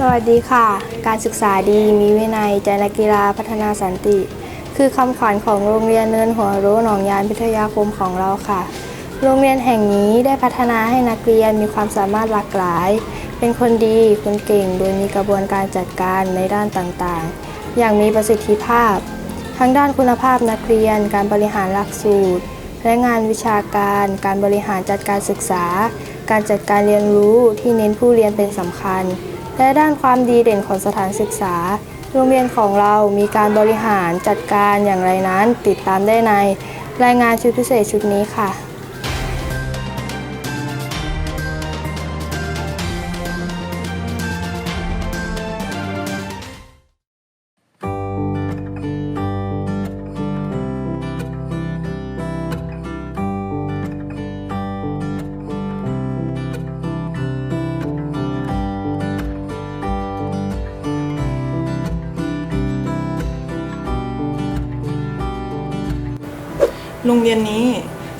สวัสดีค่ะ การศึกษาดีมีวินัยใจนักกีฬาพัฒนาสันติ คือคำขวัญของโรงเรียนเนินหัวรู้หนองยานพิทยาคมของเราค่ะ โรงเรียนแห่งนี้ได้พัฒนาให้นักเรียนมีความสามารถหลากหลาย เป็นคนดีคนเก่งโดยมีกระบวนการจัดการในด้านต่างๆ อย่างมีประสิทธิภาพ ทั้งด้านคุณภาพนักเรียน การบริหารหลักสูตร และงานวิชาการ การบริหารจัดการศึกษา การจัดการเรียนรู้ที่เน้นผู้เรียนเป็นสำคัญ และด้านความดีเด่นของสถานศึกษา โรงเรียนของเรามีการบริหารจัดการอย่างไรนั้นติดตามได้ใน รายงานชุดพิเศษชุดนี้ค่ะ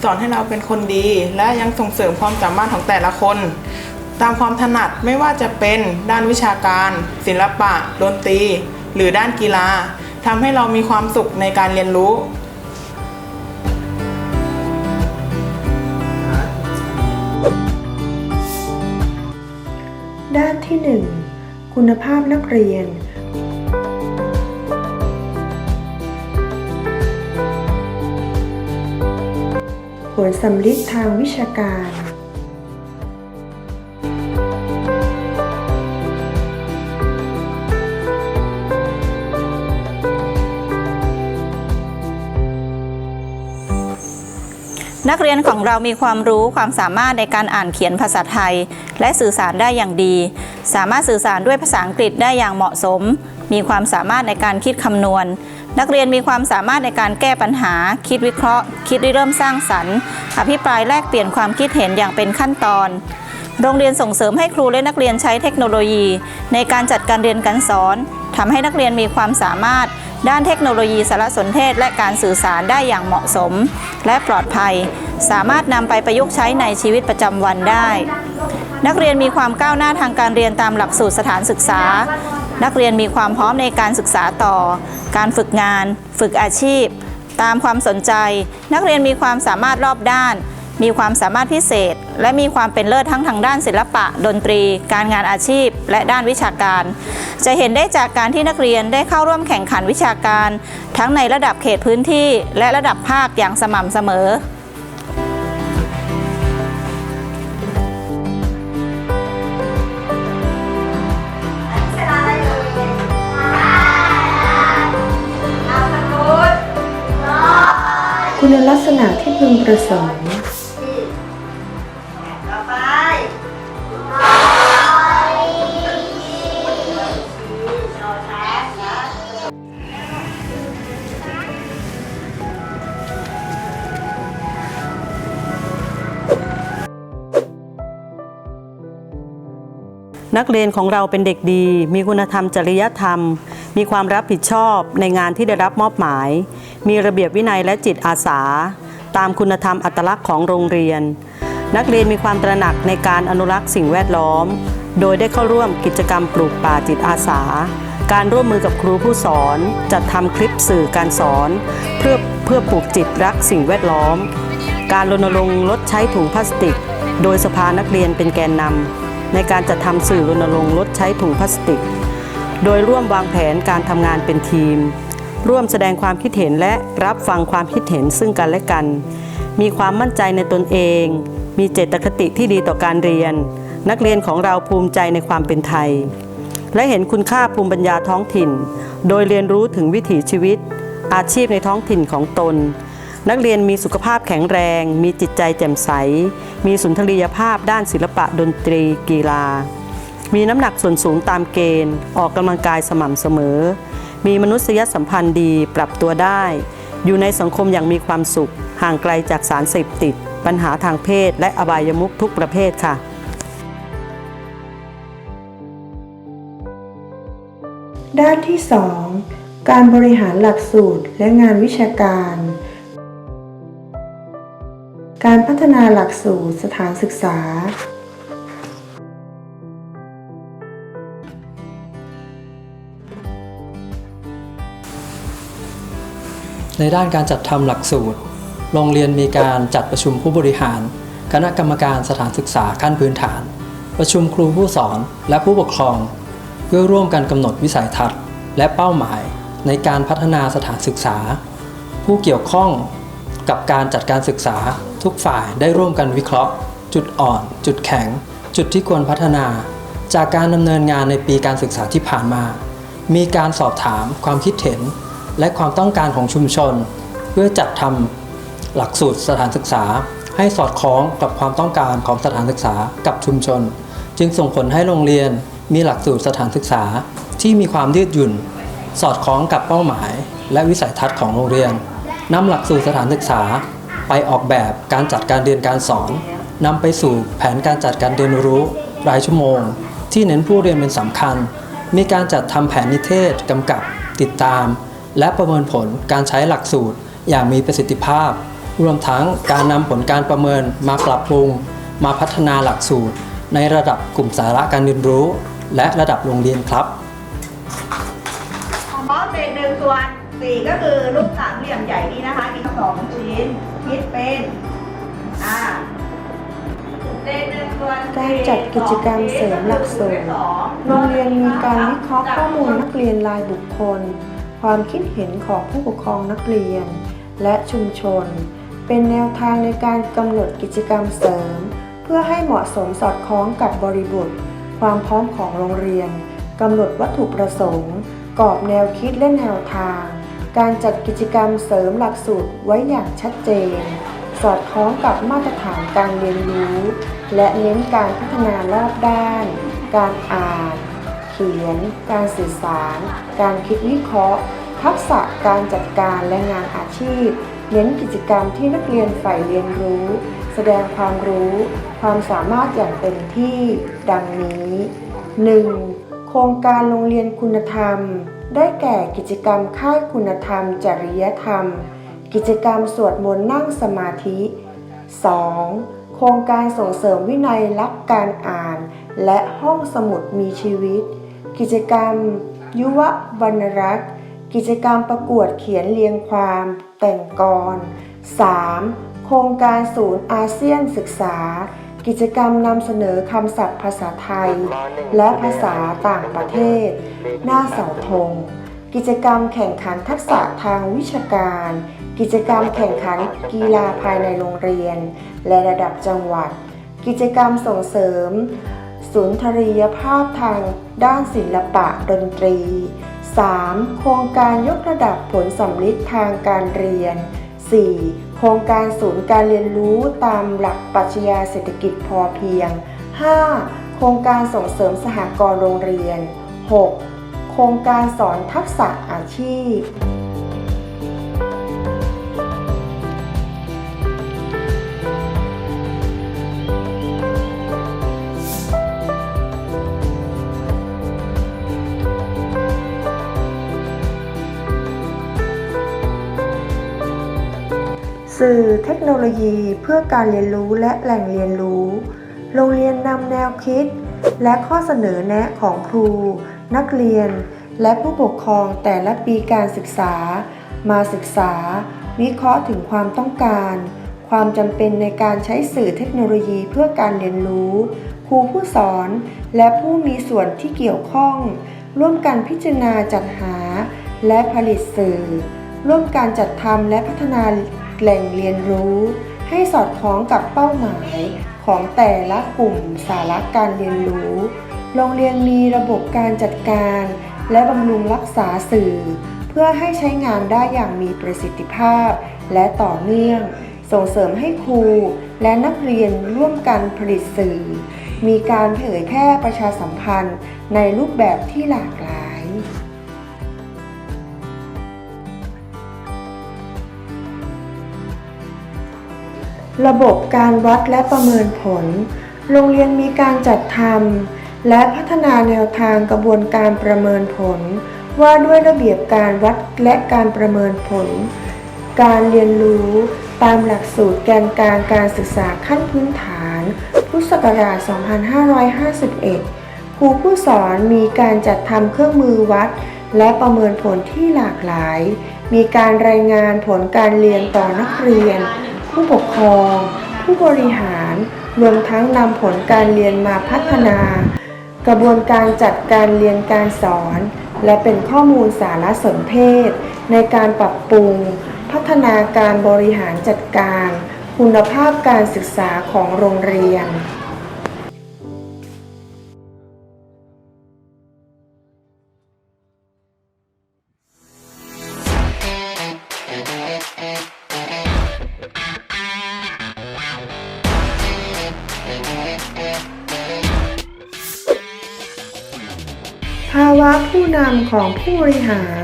สอนให้เราเป็นคนดี และยังส่งเสริมความสามารถของแต่ละคน ตามความถนัดไม่ว่าจะเป็นด้านวิชาการ ศิลปะดนตรี หรือด้านกีฬาทำให้เรามีความสุขในการเรียนรู้ ด้านที่ 1 คุณภาพนักเรียน ผลสำลิดทางวิชาการ นักเรียนของเรามีความรู้ความสามารถในการอ่านเขียนภาษาไทย และสื่อสารได้อย่างดี สามารถสื่อสารด้วยภาษาอังกฤษได้อย่างเหมาะสม มีความสามารถในการคิดคำนวณ นักเรียนมีความสามารถในการแก้ปัญหา คิดวิเคราะห์ คิดริเริ่มสร้างสรรค์ อภิปรายแลกเปลี่ยนความคิดเห็นอย่างเป็นขั้นตอน โรงเรียนส่งเสริมให้ครูและนักเรียนใช้เทคโนโลยี ในการจัดการเรียนการสอนทำให้นักเรียนมีความสามารถ ด้านเทคโนโลยีสารสนเทศ และการสื่อสารได้อย่างเหมาะสม และปลอดภัย สามารถนำไปประยุกต์ใช้ในชีวิตประจำวันได้นักเรียนมีความก้าวหน้าทางการเรียนตามหลักสูตรสถานศึกษา นักเรียนมีความพร้อมในการศึกษาต่อ การฝึกงาน ฝึกอาชีพ ตามความสนใจ นักเรียนมีความสามารถรอบด้าน มีความสามารถพิเศษ และมีความเป็นเลิศทั้งทางด้านศิลปะ ดนตรี การงานอาชีพ และด้านวิชาการ จะเห็นได้จากการที่นักเรียนได้เข้าร่วมแข่งขันวิชาการ ทั้งในระดับเขตพื้นที่ และระดับภาคอย่างสม่ำเสมอ คุณลักษณะที่พึงประสงค์นักเรียนของเราเป็นเด็กดี มีคุณธรรมจริยธรรม มีความรับผิดชอบในงานที่ได้รับมอบหมาย มีระเบียบวินัยและจิตอาสา ตามคุณธรรมอัตลักษณ์ของโรงเรียน นักเรียนมีความตระหนักในการอนุรักษ์สิ่งแวดล้อม โดยได้เข้าร่วมกิจกรรมปลูกป่าจิตอาสา การร่วมมือกับครูผู้สอน จัดทำคลิปสื่อการสอน เพื่อเพื่อปลูกจิตรักสิ่งแวดล้อม การรณรงค์ลดใช้ถุงพลาสติก โดยสภานักเรียนเป็นแกนนำในการจัดทำสื่อรณรงค์ลดใช้ถุงพลาสติก โดยร่วมวางแผนการทำงานเป็นทีม ร่วมแสดงความคิดเห็นและรับฟังความคิดเห็นซึ่งกันและกัน มีความมั่นใจในตนเอง มีเจตคติที่ดีต่อการเรียน นักเรียนของเราภูมิใจในความเป็นไทย และเห็นคุณค่าภูมิปัญญาท้องถิ่น โดยเรียนรู้ถึงวิถีชีวิต อาชีพในท้องถิ่นของตน นักเรียนมีสุขภาพแข็งแรง มีจิตใจแจ่มใส มีสุนทรียภาพด้านศิลปะดนตรี กีฬามีน้ำหนักส่วนสูงตามเกณฑ์ ออกกำลังกายสม่ำเสมอ มีมนุษยสัมพันธ์ดีปรับตัวได้ อยู่ในสังคมอย่างมีความสุข ห่างไกลจากสารเสพติด ปัญหาทางเพศ และอบายมุขทุกประเภทค่ะ ด้านที่ 2 การบริหารหลักสูตรและงานวิชาการ การพัฒนาหลักสูตรสถานศึกษา ในด้านการจัดทำหลักสูตร โรงเรียนมีการจัดประชุมผู้บริหาร คณะกรรมการสถานศึกษาขั้นพื้นฐาน ประชุมครูผู้สอนและผู้ปกครอง เพื่อร่วมกันกำหนดวิสัยทัศน์ และเป้าหมายในการพัฒนาสถานศึกษา ผู้เกี่ยวข้องกับการจัดการศึกษาทุกฝ่ายได้ร่วมกันวิเคราะห์ จุดอ่อน จุดแข็ง จุดที่ควรพัฒนา จากการดำเนินงานในปีการศึกษาที่ผ่านมา มีการสอบถามความคิดเห็น และความต้องการของชุมชน เพื่อจัดทำหลักสูตรสถานศึกษา ให้สอดคล้องกับความต้องการของสถานศึกษากับชุมชน จึงส่งผลให้โรงเรียนมีหลักสูตรสถานศึกษาที่มีความยืดหยุ่น สอดคล้องกับเป้าหมาย และวิสัยทัศน์ของโรงเรียนนำหลักสูตรสถานศึกษา ไปออกแบบการจัดการเรียนการสอนนำไปสู่แผนการจัดการเรียนรู้รายชั่วโมง ที่เน้นผู้เรียนเป็นสำคัญ มีการจัดทำแผนนิเทศกำกับติดตาม และประเมินผลการใช้หลักสูตรอย่างมีประสิทธิภาพ รวมทั้งการนำผลการประเมินมาปรับปรุง มาพัฒนาหลักสูตร ในระดับกลุ่มสาระการเรียนรู้ และระดับโรงเรียนครับเพราะเศษหนึ่งส่วนสี่ก็คือรูปสามเหลี่ยมใหญ่นี้นะคะ มีสองชิ้นคิดเป็นอ่าเศษหนึ่งส่วนการจัดกิจกรรมเสริมหลักสูตรโรงเรียนมีการวิเคราะห์ข้อมูลนักเรียนรายบุคคล ความคิดเห็นของผู้ปกครองนักเรียน และชุมชน เป็นแนวทางในการกำหนดกิจกรรมเสริม เพื่อให้เหมาะสมสอดคล้องกับบริบท ความพร้อมของโรงเรียนกำหนดวัตถุประสงค์ กรอบแนวคิดและแนวทาง การจัดกิจกรรมเสริมหลักสูตรไว้อย่างชัดเจน สอดคล้องกับมาตรฐานการเรียนรู้ และเน้นการพัฒนารอบด้าน การอ่าน เขียน การสื่อสาร การคิดวิเคราะห์ ทักษะการจัดการและงานอาชีพ เน้นกิจกรรมที่นักเรียนใฝ่เรียนรู้ แสดงความรู้ ความสามารถอย่างเต็มที่ ดังนี้ 1. โครงการโรงเรียนคุณธรรม ได้แก่กิจกรรมค่ายคุณธรรม จริยธรรม กิจกรรมสวดมนต์นั่งสมาธิ 2. โครงการส่งเสริมวินัยรักการอ่าน และห้องสมุดมีชีวิต กิจกรรม ยุววรรณรักษ์ กิจกรรมประกวดเขียนเรียงความ แต่งกร 3. โครงการศูนย์อาเซียนศึกษา กิจกรรมนำเสนอคำศัพท์ภาษาไทย และภาษาต่างประเทศ หน้าเสาธง กิจกรรมแข่งขันทักษะทางวิชาการ กิจกรรมแข่งขันกีฬาภายในโรงเรียน และระดับจังหวัด กิจกรรมส่งเสริม สุนทรียภาพทางด้านศิลปะดนตรี 3. โครงการยกระดับผลสำลิดทางการเรียน 4. โครงการศูนย์การเรียนรู้ตามหลักปรัชญาเศรษฐกิจพอเพียง 5. โครงการส่งเสริมสหกรณ์โรงเรียน 6. โครงการสอนทักษะอาชีพ สื่อเทคโนโลยีเพื่อการเรียนรู้และแหล่งเรียนรู้ โรงเรียนนำแนวคิด และข้อเสนอแนะของครู นักเรียน และผู้ปกครองแต่ละปีการศึกษา มาศึกษา วิเคราะห์ถึงความต้องการ ความจำเป็นในการใช้สื่อเทคโนโลยีเพื่อการเรียนรู้ ครูผู้สอน และผู้มีส่วนที่เกี่ยวข้อง ร่วมกันพิจารณาจัดหา และผลิตสื่อ ร่วมการจัดทำและพัฒนา แหล่งเรียนรู้ให้สอดคล้องกับเป้าหมายของแต่ละกลุ่มสาระการเรียนรู้ โรงเรียนมีระบบการจัดการ และบำรุงรักษาสื่อ เพื่อให้ใช้งานได้อย่างมีประสิทธิภาพ และต่อเนื่อง ส่งเสริมให้ครูและนักเรียนร่วมกันผลิตสื่อ มีการเผยแพร่ประชาสัมพันธ์ในรูปแบบที่หลากหลาย ระบบการวัดและประเมินผล โรงเรียนมีการจัดทำและพัฒนาแนวทางกระบวนการประเมินผล ว่าด้วยระเบียบการวัดและการประเมินผล การเรียนรู้ตามหลักสูตรแกนกลางการศึกษาขั้นพื้นฐาน พุทธศักราช 2551 ครูผู้สอนมีการจัดทำเครื่องมือวัด และประเมินผลที่หลากหลาย มีการรายงานผลการเรียนต่อนักเรียน ผู้ปกครอง ผู้บริหาร รวมทั้งนำผลการเรียนมาพัฒนา กระบวนการจัดการเรียนการสอน และเป็นข้อมูลสารสนเทศ ในการปรับปรุง พัฒนาการบริหารจัดการ คุณภาพการศึกษาของโรงเรียนำข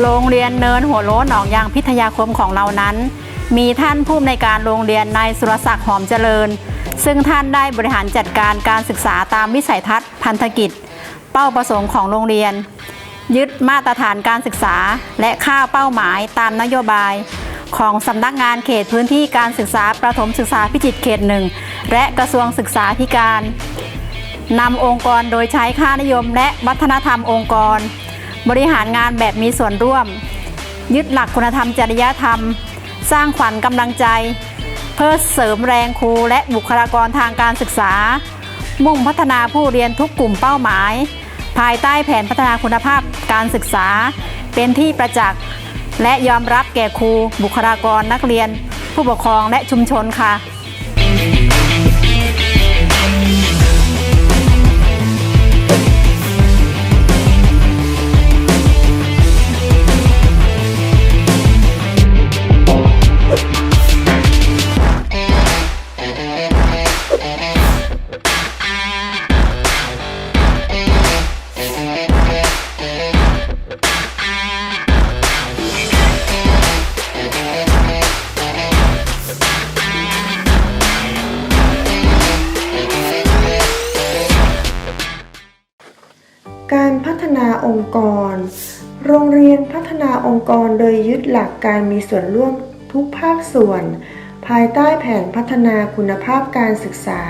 โรงเรียนเนินหัวโล้นหนองยางพิทยาคมของเรานั้น มีท่านผู้อำนวยการโรงเรียนนายสุรศักดิ์หอมเจริญ ซึ่งท่านได้บริหารจัดการการศึกษาตามวิสัยทัศน์พันธกิจ เป้าประสงค์ของโรงเรียน ยึดมาตรฐานการศึกษาและค่าเป้าหมายตามนโยบาย ของสำนักงานเขตพื้นที่การศึกษาประถมศึกษาพิจิตรเขตหนึ่งและกระทรวงศึกษาธิการนำองค์กรโดยใช้ค่านิยมและวัฒนธรรมองค์กร บริหารงานแบบมีส่วนร่วม ยึดหลักคุณธรรมจริยธรรม สร้างขวัญกำลังใจ เพื่อเสริมแรงครูและบุคลากรทางการศึกษา มุ่งพัฒนาผู้เรียนทุกกลุ่มเป้าหมาย ภายใต้แผนพัฒนาคุณภาพการศึกษา เป็นที่ประจักษ์และยอมรับแก่ครูบุคลากรนักเรียน ผู้ปกครองและชุมชนค่ะ การพัฒนาองค์กร โรงเรียนพัฒนาองค์กรโดยยึดหลักการมีส่วนร่วมทุกภาคส่วน ภายใต้แผนพัฒนาคุณภาพการศึกษา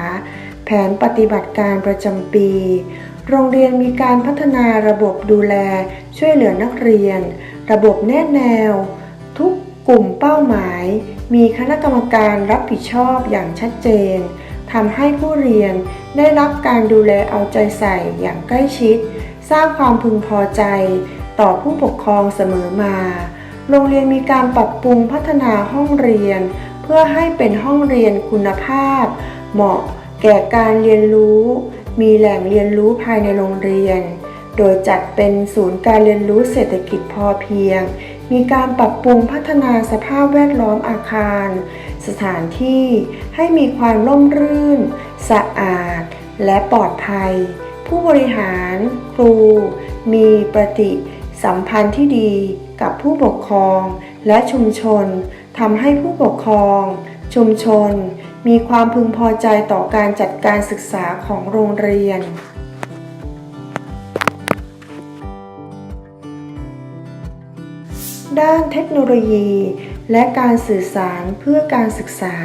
แผนปฏิบัติการประจำปี โรงเรียนมีการพัฒนาระบบดูแล ช่วยเหลือนักเรียน ระบบแนแนว ทุกกลุ่มเป้าหมาย มีคณะกรรมการรับผิดชอบอย่างชัดเจนทำให้ผู้เรียนได้รับการดูแลเอาใจใส่อย่างใกล้ชิด สร้างความพึงพอใจ ต่อผู้ปกครองเสมอมา โรงเรียนมีการปรับปรุงพัฒนาห้องเรียน เพื่อให้เป็นห้องเรียนคุณภาพ เหมาะแก่การเรียนรู้ มีแหล่งเรียนรู้ภายในโรงเรียน โดยจัดเป็นศูนย์การเรียนรู้เศรษฐกิจพอเพียง มีการปรับปรุงพัฒนาสภาพแวดล้อมอาคาร สถานที่ให้มีความร่มรื่น สะอาด และปลอดภัย ผู้บริหารครู มีปฏิสัมพันธ์ที่ดีกับผู้ปกครองและชุมชนทำให้ผู้ปกครอง ชุมชน มีความพึงพอใจต่อการจัดการศึกษาของโรงเรียนด้านเทคโนโลยี และการสื่อสารเพื่อการศึกษา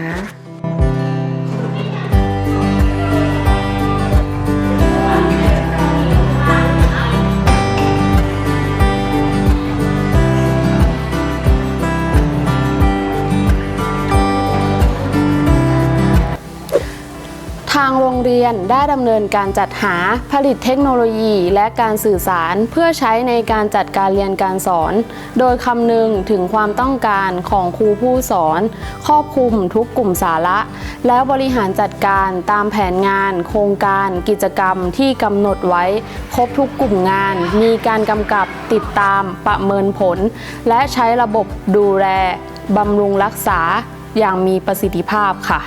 โรงเรียนได้ดำเนินการจัดหาผลิตเทคโนโลยีและการสื่อสารเพื่อใช้ในการจัดการเรียนการสอน โดยคำนึงถึงความต้องการของครูผู้สอน ครอบคลุมทุกกลุ่มสาระ แล้วบริหารจัดการตามแผนงาน โครงการกิจกรรมที่กำหนดไว้ ครบทุกกลุ่มงาน มีการกำกับติดตามประเมินผล และใช้ระบบดูแลบำรุงรักษาอย่างมีประสิทธิภาพค่ะ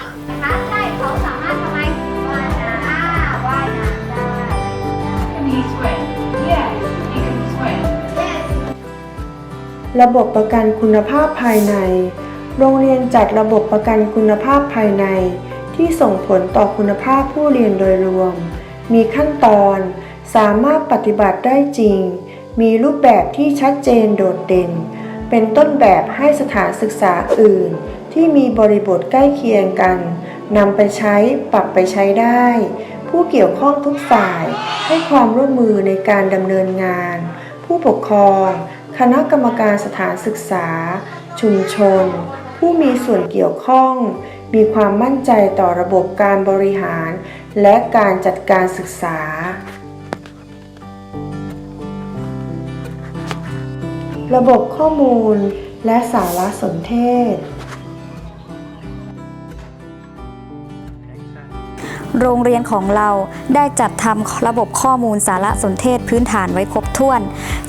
ระบบประกันคุณภาพภายใน โรงเรียนจัดระบบประกันคุณภาพภายใน ที่ส่งผลต่อคุณภาพผู้เรียนโดยรวม มีขั้นตอน สามารถปฏิบัติได้จริง มีรูปแบบที่ชัดเจนโดดเด่น เป็นต้นแบบให้สถานศึกษาอื่น ที่มีบริบทใกล้เคียงกันนำไปใช้ปรับไปใช้ได้ ผู้เกี่ยวข้องทุกฝ่ายให้ความร่วมมือในการดำเนินงาน ผู้ปกครอง คณะกรรมการสถานศึกษา ชุมชน ผู้มีส่วนเกี่ยวข้อง มีความมั่นใจต่อระบบการบริหาร และการจัดการศึกษา ระบบข้อมูลและสารสนเทศ โรงเรียนของเราได้จัดทำระบบข้อมูลสารสนเทศพื้นฐานไว้ครบถ้วน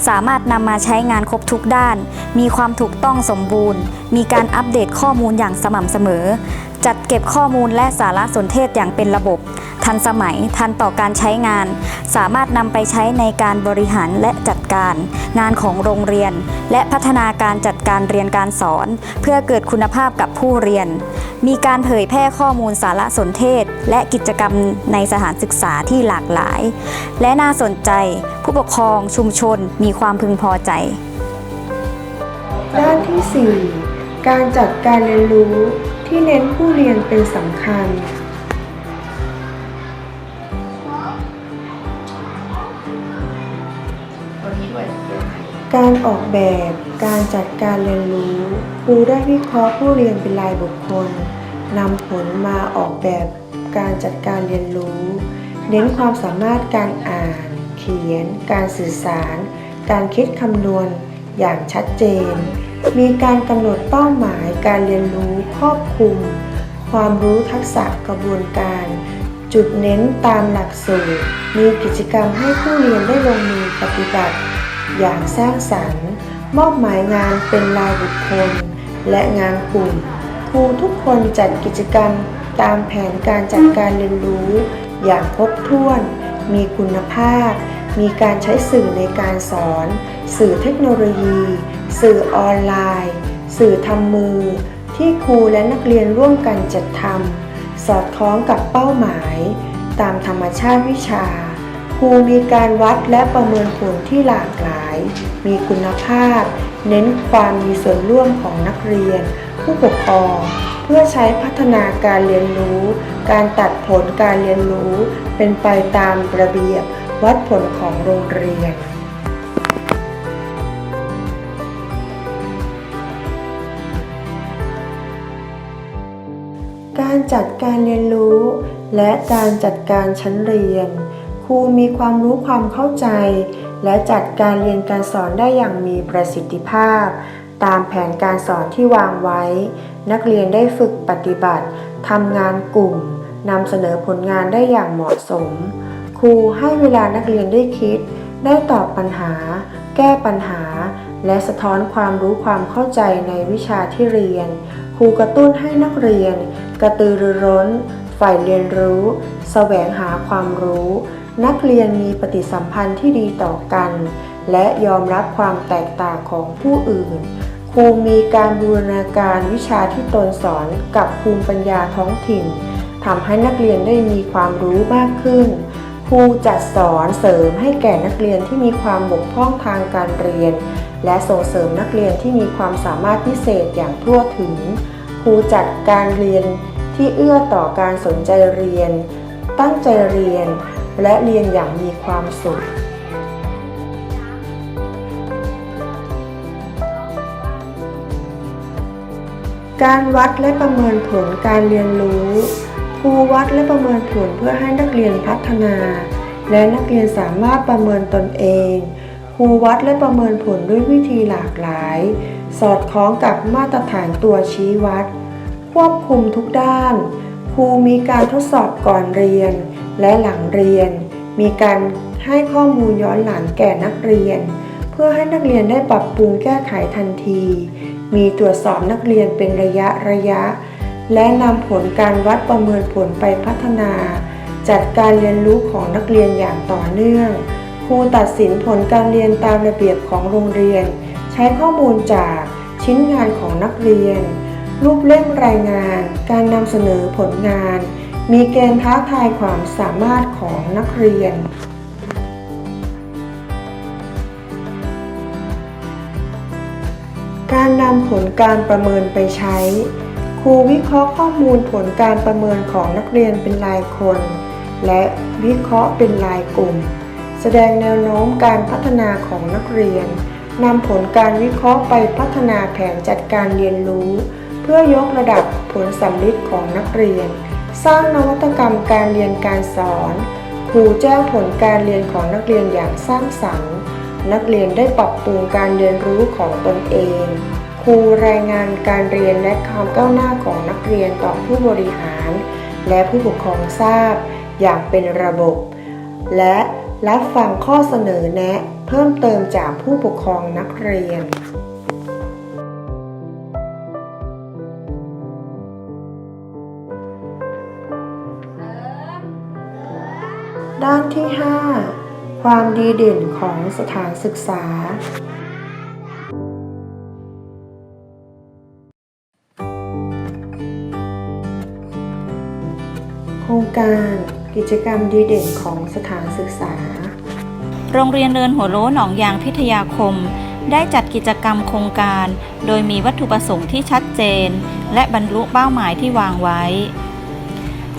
สามารถนำมาใช้งานครบทุกด้าน มีความถูกต้องสมบูรณ์ มีการอัปเดตข้อมูลอย่างสม่ำเสมอ จัดเก็บข้อมูลและสารสนเทศอย่างเป็นระบบ ทันสมัย ทันต่อการใช้งาน สามารถนำไปใช้ในการบริหารและจัดการ งานของโรงเรียน และพัฒนาการจัดการเรียนการสอน เพื่อเกิดคุณภาพกับผู้เรียน มีการเผยแพร่ข้อมูลสารสนเทศ และกิจกรรมในสถานศึกษาที่หลากหลาย และน่าสนใจ ผู้ปกครองชุมชนมีความพึงพอใจ ด้านที่ 4 การจัดการเรียนรู้ที่เน้นผู้เรียนเป็นสำคัญ ออกแบบ การจัดการเรียนรู้ ครูได้วิเคราะห์ผู้เรียนเป็นรายบุคคลนำผลมาออกแบบการจัดการเรียนรู้ เน้นความสามารถการอ่าน เขียน การสื่อสาร การคิดคำนวณอย่างชัดเจน มีการกำหนดเป้าหมายการเรียนรู้ครอบคลุม ความรู้ทักษะกระบวนการ จุดเน้นตามหลักสูตร มีกิจกรรมให้ผู้เรียนได้ลงมือปฏิบัติ อย่างสร้างสรรค์ มอบหมายงานเป็นรายบุคคล และงานกลุ่มครูทุกคนจัดกิจกรรมตามแผนการจัดการเรียนรู้ อย่างครบถ้วน มีคุณภาพ มีการใช้สื่อในการสอน สื่อเทคโนโลยี สื่อออนไลน์ สื่อทำมือ ที่ครูและนักเรียนร่วมกันจัดทำสอดคล้องกับเป้าหมาย ตามธรรมชาติวิชา ครูมีการวัดและประเมินผลที่หลากหลาย มีคุณภาพ เน้นความมีส่วนร่วมของนักเรียน ผู้ปกครอง เพื่อใช้พัฒนาการเรียนรู้ การตัดผลการเรียนรู้ เป็นไปตามระเบียบวัดผลของโรงเรียนการจัดการเรียนรู้ และการจัดการชั้นเรียน ครูมีความรู้ความเข้าใจ และจัดการเรียนการสอนได้อย่างมีประสิทธิภาพ ตามแผนการสอนที่วางไว้ นักเรียนได้ฝึกปฏิบัติทำงานกลุ่มนำเสนอผลงานได้อย่างเหมาะสม ครูให้เวลานักเรียนได้คิด ได้ตอบปัญหา แก้ปัญหา และสะท้อนความรู้ความเข้าใจในวิชาที่เรียน ครูกระตุ้นให้นักเรียน กระตือรือร้นใฝ่เรียนรู้แสวงหาความรู้ นักเรียนมีปฏิสัมพันธ์ที่ดีต่อกัน และยอมรับความแตกต่างของผู้อื่น ครูมีการบูรณาการวิชาที่ตนสอนกับภูมิปัญญาท้องถิ่นทำให้นักเรียนได้มีความรู้มากขึ้น ครูจัดสอนเสริมให้แก่นักเรียนที่มีความบกพร่องทางการเรียน และส่งเสริมนักเรียนที่มีความสามารถพิเศษอย่างทั่วถึง ครูจัดการเรียนที่เอื้อต่อการสนใจเรียน ตั้งใจเรียน และเรียนอย่างมีความสุข การวัดและประเมินผลการเรียนรู้ครูวัดและประเมินผลเพื่อให้นักเรียนพัฒนา และนักเรียนสามารถประเมินตนเองครูวัดและประเมินผลด้วยวิธีหลากหลาย สอดคล้องกับมาตรฐานตัวชี้วัด ควบคุมทุกด้าน ครูมีการทดสอบก่อนเรียน และหลังเรียน มีการให้ข้อมูลย้อนหลังแก่นักเรียน เพื่อให้นักเรียนได้ปรับปรุงแก้ไขทันที มีตรวจสอบนักเรียนเป็นระยะระยะ และนำผลการวัดประเมินผลไปพัฒนา จัดการเรียนรู้ของนักเรียนอย่างต่อเนื่อง ครูตัดสินผลการเรียนตามระเบียบของโรงเรียน ใช้ข้อมูลจากชิ้นงานของนักเรียน รูปเล่มรายงาน การนำเสนอผลงาน มีเกณฑ์ท้าทายความสามารถของนักเรียน การนำผลการประเมินไปใช้ ครูวิเคราะห์ข้อมูลผลการประเมินของนักเรียนเป็นรายคน และวิเคราะห์เป็นรายกลุ่ม แสดงแนวโน้มการพัฒนาของนักเรียนนำผลการวิเคราะห์ไปพัฒนาแผนจัดการเรียนรู้ เพื่อยกระดับผลสำลิดของนักเรียน สร้างนวัตกรรมการเรียนการสอน ครูแจ้งผลการเรียนของนักเรียนอย่างสร้างสรรค์ นักเรียนได้ปรับปรุงการเรียนรู้ของตนเอง ครูรายงานการเรียนและความก้าวหน้าของนักเรียนต่อผู้บริหาร และผู้ปกครองทราบ อย่างเป็นระบบ และรับฟังข้อเสนอแนะ เพิ่มเติมจากผู้ปกครองนักเรียน ด้านที่ 5 ความดีเด่นของสถานศึกษา โครงการกิจกรรมดีเด่นของสถานศึกษา โรงเรียนเนินหัวโล้หนองยางพิทยาคม ได้จัดกิจกรรมโครงการ โดยมีวัตถุประสงค์ที่ชัดเจน และบรรลุเป้าหมายที่วางไว้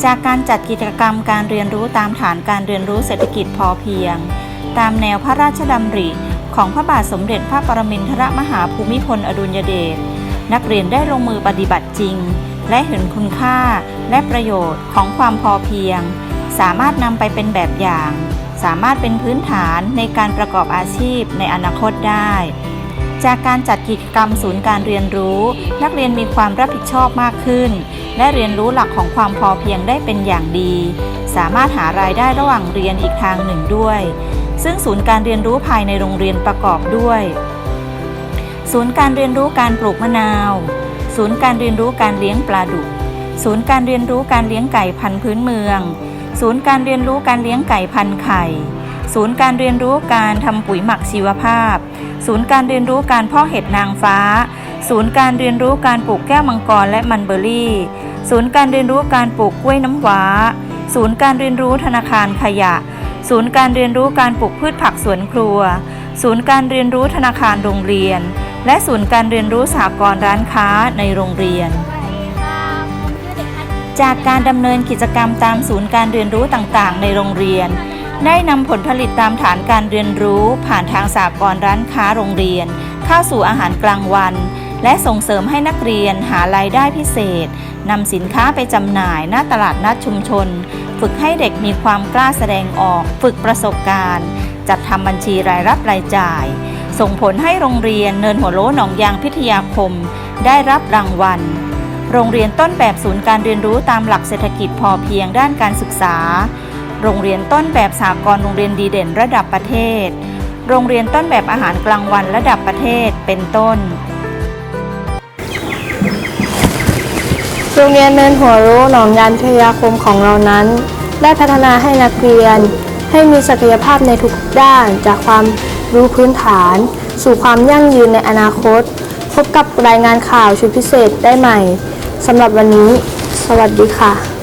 จากการจัดกิจกรรมการเรียนรู้ตามฐานการเรียนรู้เศรษฐกิจพอเพียง ตามแนวพระราชดำริของพระบาทสมเด็จพระปรมินทรมหาภูมิพลอดุลยเดชนักเรียนได้ลงมือปฏิบัติจริง และเห็นคุณค่าและประโยชน์ของความพอเพียง สามารถนำไปเป็นแบบอย่าง สามารถเป็นพื้นฐานในการประกอบอาชีพในอนาคตได้ จากการจัดกิจกรรมศูนย์การเรียนรู้ นักเรียนมีความรับผิดชอบมากขึ้น และเรียนรู้หลักของความพอเพียงได้เป็นอย่างดี สามารถหารายได้ระหว่างเรียนอีกทางหนึ่งด้วย ซึ่งศูนย์การเรียนรู้ภายในโรงเรียนประกอบด้วย ศูนย์การเรียนรู้การปลูกมะนาว ศูนย์การเรียนรู้การเลี้ยงปลาดุก ศูนย์การเรียนรู้การเลี้ยงไก่พันธุ์พื้นเมือง ศูนย์การเรียนรู้การเลี้ยงไก่พันธุ์ไข่ ศูนย์การเรียนรู้การทำปุ๋ยหมักชีวภาพ ศูนย์การเรียนรู้การเพาะเห็ดนางฟ้า ศูนย์การเรียนรู้การปลูกแก้วมังกรและมันเบอร์รี่ ศูนย์การเรียนรู้การปลูกกล้วยน้ำว้า ศูนย์การเรียนรู้ธนาคารขยะ ศูนย์การเรียนรู้การปลูกพืชผักสวนครัว ศูนย์การเรียนรู้ธนาคารโรงเรียน และศูนย์การเรียนรู้สหกรณ์ร้านค้าในโรงเรียนจากการดำเนินกิจกรรมตามศูนย์การเรียนรู้ต่างๆ ในโรงเรียน ได้นำผลผลิตตามฐานการเรียนรู้ ผ่านทางสากลร้านค้าโรงเรียน เข้าสู่อาหารกลางวัน และส่งเสริมให้นักเรียนหารายได้พิเศษนำสินค้าไปจำหน่ายหน้าตลาดนัดชุมชน ฝึกให้เด็กมีความกล้าแสดงออก ฝึกประสบการณ์ จัดทำบัญชีรายรับรายจ่าย ส่งผลให้โรงเรียนเนินหัวโล้หนองยางพิทยาคม ได้รับรางวัล โรงเรียนต้นแบบศูนย์การเรียนรู้ตามหลักเศรษฐกิจพอเพียงด้านการศึกษา โรงเรียนต้นแบบสากลโรงเรียนดีเด่นระดับประเทศ โรงเรียนต้นแบบอาหารกลางวันระดับประเทศเป็นต้น โรงเรียนเนินหัวรู้หนองยานพยาคมของเรานั้น ได้พัฒนาให้นักเรียน ให้มีศักยภาพในทุกด้านจากความรู้พื้นฐาน สู่ความยั่งยืนในอนาคต พบกับรายงานข่าวชุดพิเศษได้ใหม่สำหรับวันนี้ สวัสดีค่ะ